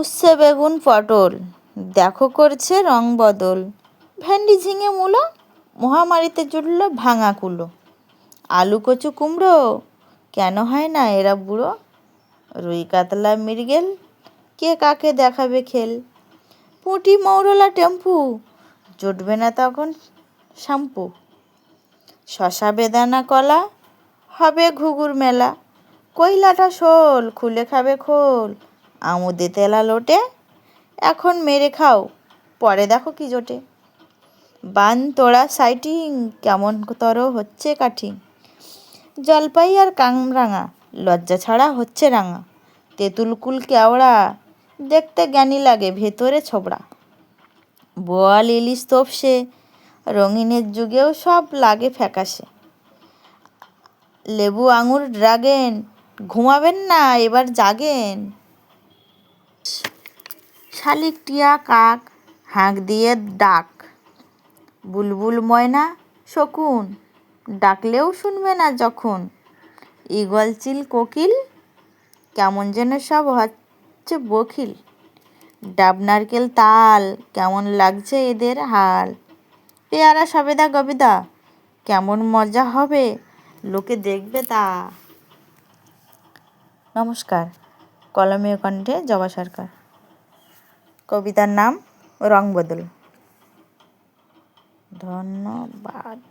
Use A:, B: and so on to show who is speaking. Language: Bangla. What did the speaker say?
A: উচ্ছে বেগুন পটল। দেখো করছে রং বদল। ভেন্ডি ঝিঙে মূলো, মহামারীতে জুটল ভাঙা কুলো। আলু, কচু, কুমড়ো, কেন হয় না এরা বুড়ো? রুই, কাতলা, মৃগেল, কে কাকে দেখাবে খেল? পুঁটি, মৌরলা, টেম্পু, জুটবে না তখন শ্যাম্পু। শশা, বেদানা, কলা, হবে ঘুঘুর মেলা। কইলাটা শোল, খুলে খাবে খোল। আমুদে তেলা লোটে, এখন মেরে খাও, পরে দেখো কি জোটে। বান তোড়া সাইটিং, কেমন তর হচ্ছে কাঠিং। জলপাই আর কামরাঙা লজ্জা ছাড়া হচ্ছে রাঙা। তেঁতুলকুল কেওড়া, দেখতে জ্ঞানী লাগে ভেতরে ছোবড়া। বোয়াল ইলিশ তোপসে, রঙিনের যুগেও সব লাগে ফ্যাকাশে। লেবু আঙুর ড্রাগেন, ঘুমাবেন না, এবার জাগেন। শালিক টিয়া কাক, হাঁক দিয়ে ডাক। বুলবুল ময়না, শকুন, ডাকলেও শুনবে না যখন। ইগল চিল কোকিল, কেমন যেন সব হচ্ছে বখিল। ডাব নারকেল তাল, কেমন লাগছে এদের হাল। পেয়ারা সবেদা গবেদা, কেমন মজা হবে, লোকে দেখবে তা। নমস্কার, কলমীয় কণ্ঠে জবা সরকার। কবিতার নাম রং বদল ধন্যবাদ।